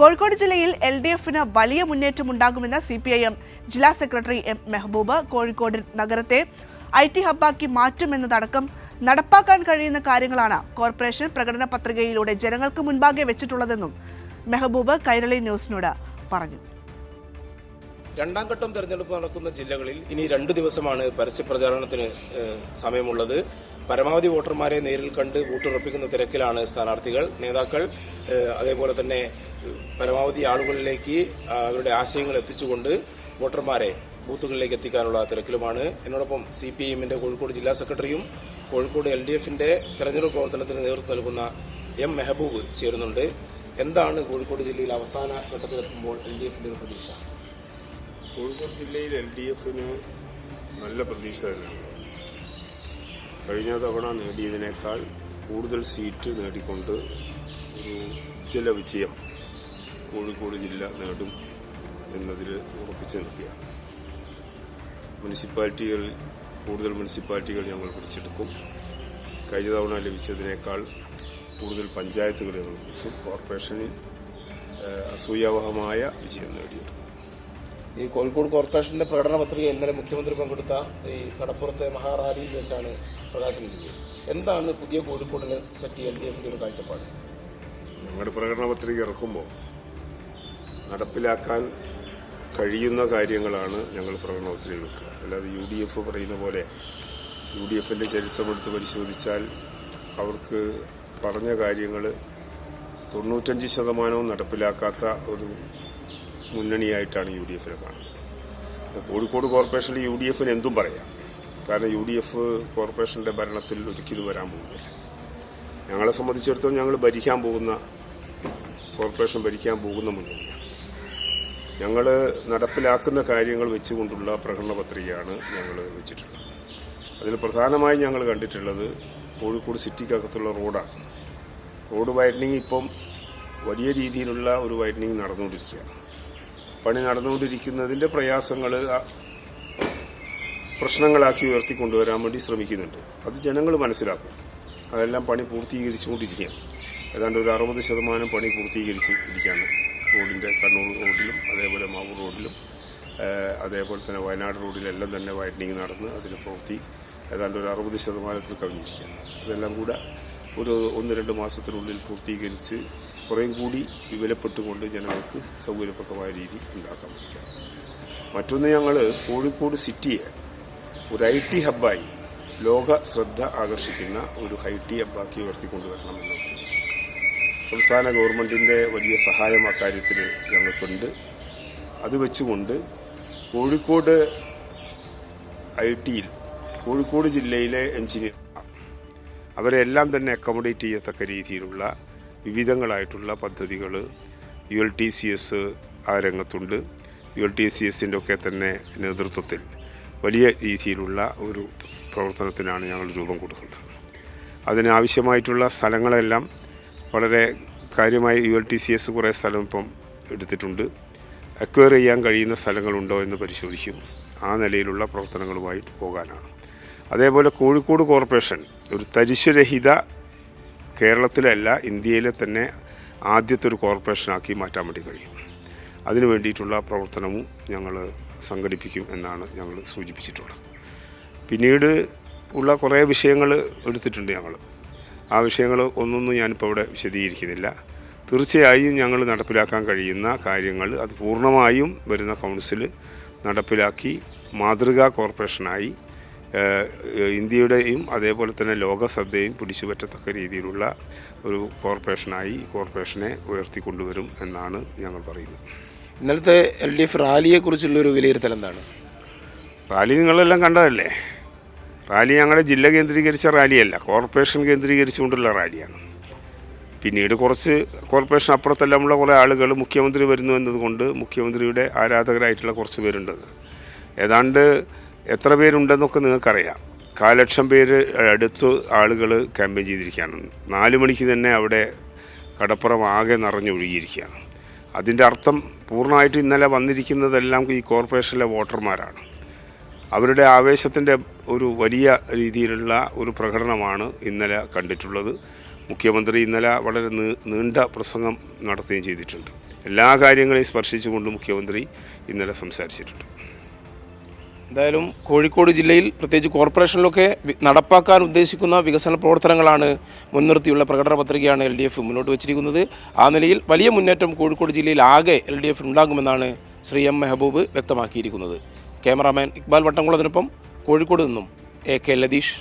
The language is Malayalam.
കോഴിക്കോട് ജില്ലയിൽ എൽ ഡി എഫിന് വലിയ മുന്നേറ്റമുണ്ടാകുമെന്ന് സി പി ഐ എം ജില്ലാ സെക്രട്ടറി എം മെഹബൂബ് കോഴിക്കോട് നഗരത്തെ ഐ ടി ഹബ്ബാക്കി മാറ്റുമെന്നതടക്കം നടപ്പാക്കാൻ കഴിയുന്ന കാര്യങ്ങളാണ് കോർപ്പറേഷൻ പ്രകടന പത്രികയിലൂടെ ജനങ്ങൾക്ക് മുൻപാകെ വെച്ചിട്ടുള്ളതെന്നും മെഹബൂബ് കൈരളി ന്യൂസിനോട് പറഞ്ഞു. രണ്ടാം ഘട്ടം തെരഞ്ഞെടുപ്പ് നടക്കുന്ന ജില്ലകളിൽ ഇനി രണ്ട് ദിവസമാണ് പരസ്യപ്രചാരണത്തിന് സമയമുള്ളത്. പരമാവധി വോട്ടർമാരെ നേരിൽ കണ്ട് വോട്ടുറപ്പിക്കുന്ന തിരക്കിലാണ് സ്ഥാനാർത്ഥികൾ നേതാക്കൾ. അതേപോലെ തന്നെ പരമാവധി ആളുകളിലേക്ക് അവരുടെ ആശയങ്ങൾ എത്തിച്ചുകൊണ്ട് വോട്ടർമാരെ ബൂത്തുകളിലേക്ക് എത്തിക്കാനുള്ള തിരക്കിലുമാണ്. എന്നോടൊപ്പം സി പി എമ്മിന്റെ കോഴിക്കോട് ജില്ലാ സെക്രട്ടറിയും കോഴിക്കോട് എൽ ഡി എഫിന്റെ തെരഞ്ഞെടുപ്പ് പ്രവർത്തനത്തിന് നേതൃത്വം നൽകുന്ന എം മെഹബൂബ് ചേരുന്നുണ്ട്. എന്താണ് കോഴിക്കോട് ജില്ലയിൽ അവസാന ഘട്ടത്തിലെത്തുമ്പോൾ എൽ ഡി എഫിന്റെ ഒരു പ്രതീക്ഷ? കോഴിക്കോട് ജില്ലയിൽ എൽ ഡി എഫിന് നല്ല പ്രതീക്ഷ തന്നെയാണ്. കഴിഞ്ഞ തവണ നേടിയതിനേക്കാൾ കൂടുതൽ സീറ്റ് നേടിക്കൊണ്ട് ഒരു ഉജ്ജ്വല വിജയം കോഴിക്കോട് ജില്ല നേടും എന്നതിൽ ഉറപ്പിച്ചു നിൽക്കുകയാണ്. മുനിസിപ്പാലിറ്റികൾ കൂടുതൽ മുനിസിപ്പാലിറ്റികൾ ഞങ്ങൾ പിടിച്ചെടുക്കും. കഴിഞ്ഞ തവണ ലഭിച്ചതിനേക്കാൾ കൂടുതൽ പഞ്ചായത്തുകൾ ഞങ്ങൾ പിടിക്കും. കോർപ്പറേഷനിൽ അസൂയാവഹമായ വിജയം നേടിയെടുക്കും ഈ കോഴിക്കോട് കോർപ്പറേഷന്റെ പ്രകടന പത്രിക ഇന്നലെ മുഖ്യമന്ത്രി പങ്കെടുത്ത ഈ കടപ്പുറത്തെ മഹാറാലിയിൽ വെച്ചാണ് പ്രകാശനം ചെയ്തത് എന്താണ് പുതിയ കോഴിക്കോടിനെ പറ്റി എൽ ഡി എഫിന്റെ ഒരു കാഴ്ചപ്പാട്? ഞങ്ങളുടെ പ്രകടന പത്രിക ഇറക്കുമ്പോൾ നടപ്പിലാക്കാൻ കഴിയുന്ന കാര്യങ്ങളാണ് ഞങ്ങൾ പ്രകടന പത്രിക വെക്കുക. അല്ലാതെ യു ഡി എഫ് പറയുന്ന പോലെ യു ഡി എഫിന്റെ ചരിത്രമെടുത്ത് പരിശോധിച്ചാൽ അവർക്ക് പറഞ്ഞ കാര്യങ്ങൾ തൊണ്ണൂറ്റഞ്ച് ശതമാനവും നടപ്പിലാക്കാത്ത ഒരു മുന്നണിയായിട്ടാണ് യു ഡി എഫിനെ കാണുന്നത് കോഴിക്കോട് കോർപ്പറേഷനിൽ യു ഡി എഫിന് എന്തും പറയാം. കാരണം യു ഡി എഫ് കോർപ്പറേഷന്റെ ഭരണത്തിൽ ഒരിക്കലും വരാൻ പോകുന്നില്ല. ഞങ്ങളെ സംബന്ധിച്ചിടത്തോളം ഞങ്ങൾ ഭരിക്കാൻ പോകുന്ന കോർപ്പറേഷൻ ഭരിക്കാൻ പോകുന്ന മുന്നണിയാണ്. ഞങ്ങൾ നടപ്പിലാക്കുന്ന കാര്യങ്ങൾ വെച്ചുകൊണ്ടുള്ള പ്രകടന പത്രികയാണ് ഞങ്ങൾ വെച്ചിട്ടുള്ളത്. അതിൽ പ്രധാനമായും ഞങ്ങൾ കണ്ടിട്ടുള്ളത് കോഴിക്കോട് സിറ്റിക്കകത്തുള്ള റോഡാണ്. റോഡ് വൈഡനിങ് ഇപ്പം വലിയ രീതിയിലുള്ള ഒരു വൈഡനിങ് നടന്നുകൊണ്ടിരിക്കുകയാണ്. പണി നടന്നുകൊണ്ടിരിക്കുന്നതിന്റെ പ്രയാസങ്ങൾ പ്രശ്നങ്ങളാക്കി ഉയർത്തിക്കൊണ്ടുവരാൻ വേണ്ടി ശ്രമിക്കുന്നുണ്ട്. അത് ജനങ്ങൾ മനസ്സിലാക്കും. അതെല്ലാം പണി പൂർത്തീകരിച്ചുകൊണ്ടിരിക്കുകയാണ്. ഏതാണ്ട് ഒരു അറുപത് ശതമാനം പണി പൂർത്തീകരിച്ച് ഇരിക്കുകയാണ് റോഡിന്റെ കണ്ണൂർ റോഡിലും അതേപോലെ മാവൂർ റോഡിലും അതേപോലെ തന്നെ വയനാട് റോഡിലെല്ലാം തന്നെ വൈഡനിങ് നടന്ന് അതിന്റെ പ്രവൃത്തി ഏതാണ്ട് ഒരു അറുപത് ശതമാനത്തിൽ കവിഞ്ഞിരിക്കുകയാണ് അതെല്ലാം കൂടെ ഒരു ഒന്ന് രണ്ട് മാസത്തിനുള്ളിൽ പൂർത്തീകരിച്ച് കുറേയും കൂടി വിപുലപ്പെട്ടുകൊണ്ട് ജനങ്ങൾക്ക് സൗകര്യപ്രദമായ രീതി ഉണ്ടാക്കാൻ പറ്റുക. മറ്റൊന്ന് ഞങ്ങൾ കോഴിക്കോട് സിറ്റിയെ ഒരു ഐ ടി ഹബ്ബായി ലോക ശ്രദ്ധ ആകർഷിക്കുന്ന ഒരു ഐ ടി ഹബ്ബാക്കി ഉയർത്തിക്കൊണ്ടുവരണമെന്ന് ഉദ്ദേശിക്കുന്നു. സംസ്ഥാന ഗവൺമെന്റിന്റെ വലിയ സഹായം അക്കാര്യത്തിൽ ഞങ്ങൾക്കുണ്ട്. അത് വെച്ചുകൊണ്ട് കോഴിക്കോട് ഐ ടിയിൽ കോഴിക്കോട് ജില്ലയിലെ എഞ്ചിനീയർ അവരെ എല്ലാം തന്നെ അക്കോമഡേറ്റ് ചെയ്യത്തക്ക രീതിയിലുള്ള വിവിധങ്ങളായിട്ടുള്ള പദ്ധതികൾ. U L T C S ആ രംഗത്തുണ്ട്. യു എൽ ടി സി എസിന്റെ ഒക്കെ തന്നെ നേതൃത്വത്തിൽ വലിയ രീതിയിലുള്ള ഒരു പ്രവർത്തനത്തിനാണ് ഞങ്ങൾ രൂപം കൊടുക്കുന്നത്. അതിനാവശ്യമായിട്ടുള്ള സ്ഥലങ്ങളെല്ലാം വളരെ കാര്യമായി U L T C S കുറേ സ്ഥലം ഇപ്പം എടുത്തിട്ടുണ്ട്. അക്വയർ ചെയ്യാൻ കഴിയുന്ന സ്ഥലങ്ങളുണ്ടോ എന്ന് പരിശോധിക്കും. ആ നിലയിലുള്ള പ്രവർത്തനങ്ങളുമായിട്ട് പോകാനാണ്. അതേപോലെ കോഴിക്കോട് കോർപ്പറേഷൻ ഒരു തരിശുരഹിത കേരളത്തിലല്ല ഇന്ത്യയിലെ തന്നെ ആദ്യത്തെ ഒരു കോർപ്പറേഷനാക്കി മാറ്റാൻ വേണ്ടി കഴിയും. അതിനു വേണ്ടിയിട്ടുള്ള പ്രവർത്തനവും ഞങ്ങൾ സംഘടിപ്പിക്കും എന്നാണ് ഞങ്ങൾ സൂചിപ്പിച്ചിട്ടുള്ളത്. പിന്നീട് ഉള്ള കുറേ വിഷയങ്ങൾ എടുത്തിട്ടുണ്ട് ഞങ്ങൾ ആ വിഷയങ്ങൾ ഒന്നൊന്നും ഞാനിപ്പോൾ ഇവിടെ വിശദീകരിക്കുന്നില്ല. തീർച്ചയായും ഞങ്ങൾ നടപ്പിലാക്കാൻ കഴിയുന്ന കാര്യങ്ങൾ അത് പൂർണമായും വരുന്ന കൗൺസിൽ നടപ്പിലാക്കി മാതൃകാ കോർപ്പറേഷനായി ഇന്ത്യയുടെയും അതേപോലെ തന്നെ ലോക ശ്രദ്ധയും പിടിച്ചുപറ്റത്തക്ക രീതിയിലുള്ള ഒരു കോർപ്പറേഷനായി ഈ കോർപ്പറേഷനെ ഉയർത്തിക്കൊണ്ടുവരും എന്നാണ് ഞങ്ങൾ പറയുന്നത്. ഇന്നലത്തെ എൽ ഡി എഫ് റാലിയെക്കുറിച്ചുള്ളൊരു ഒരു വിലയിരുത്തൽ എന്താണ്? റാലി നിങ്ങളെല്ലാം കണ്ടതല്ലേ? റാലി ഞങ്ങളുടെ ജില്ല കേന്ദ്രീകരിച്ച റാലിയല്ല കോർപ്പറേഷൻ കേന്ദ്രീകരിച്ചുകൊണ്ടുള്ള റാലിയാണ്. പിന്നീട് കുറച്ച് കോർപ്പറേഷൻ അപ്പുറത്തെല്ലാമുള്ള കുറേ ആളുകൾ മുഖ്യമന്ത്രി വരുന്നു എന്നതുകൊണ്ട് മുഖ്യമന്ത്രിയുടെ ആരാധകരായിട്ടുള്ള കുറച്ച് പേരുണ്ടത് ഏതാണ്ട് എത്ര പേരുണ്ടെന്നൊക്കെ നിങ്ങൾക്കറിയാം. കാലക്ഷം പേര് അടുത്ത് ആളുകൾ ക്യാമ്പയിൻ ചെയ്തിരിക്കുകയാണ്. നാല് മണിക്ക് തന്നെ അവിടെ കടപ്പുറം ആകെ നിറഞ്ഞൊഴുകിയിരിക്കുകയാണ്. അതിന്റെ അർത്ഥം പൂർണമായിട്ട് ഇന്നലെ വന്നിരിക്കുന്നതെല്ലാം ഈ കോർപ്പറേഷനിലെ വോട്ടർമാരാണ്. അവരുടെ ആവേശത്തിന്റെ ഒരു വലിയ രീതിയിലുള്ള ഒരു പ്രകടനമാണ് ഇന്നലെ കണ്ടിട്ടുള്ളത്. മുഖ്യമന്ത്രി ഇന്നലെ വളരെ നീണ്ട പ്രസംഗം നടത്തുകയും ചെയ്തിട്ടുണ്ട്. എല്ലാ കാര്യങ്ങളെയും സ്പർശിച്ചുകൊണ്ട് മുഖ്യമന്ത്രി ഇന്നലെ സംസാരിച്ചിട്ടുണ്ട്. എന്തായാലും കോഴിക്കോട് ജില്ലയിൽ പ്രത്യേകിച്ച് കോർപ്പറേഷനിലൊക്കെ നടപ്പാക്കാൻ ഉദ്ദേശിക്കുന്ന വികസന പ്രവർത്തനങ്ങളാണ് മുൻനിർത്തിയുള്ള പ്രകടന പത്രികയാണ് എൽ ഡി എഫ് മുന്നോട്ട് വച്ചിരിക്കുന്നത്. ആ നിലയിൽ വലിയ മുന്നേറ്റം കോഴിക്കോട് ജില്ലയിൽ ആകെ എൽ ഡി എഫ് ഉണ്ടാകുമെന്നാണ് ശ്രീ എം മെഹബൂബ് വ്യക്തമാക്കിയിരിക്കുന്നത്. ക്യാമറാമാൻ ഇക്ബാൽ വട്ടംകുളത്തിനൊപ്പം കോഴിക്കോട് നിന്നും എ കെ ലതീഷ്.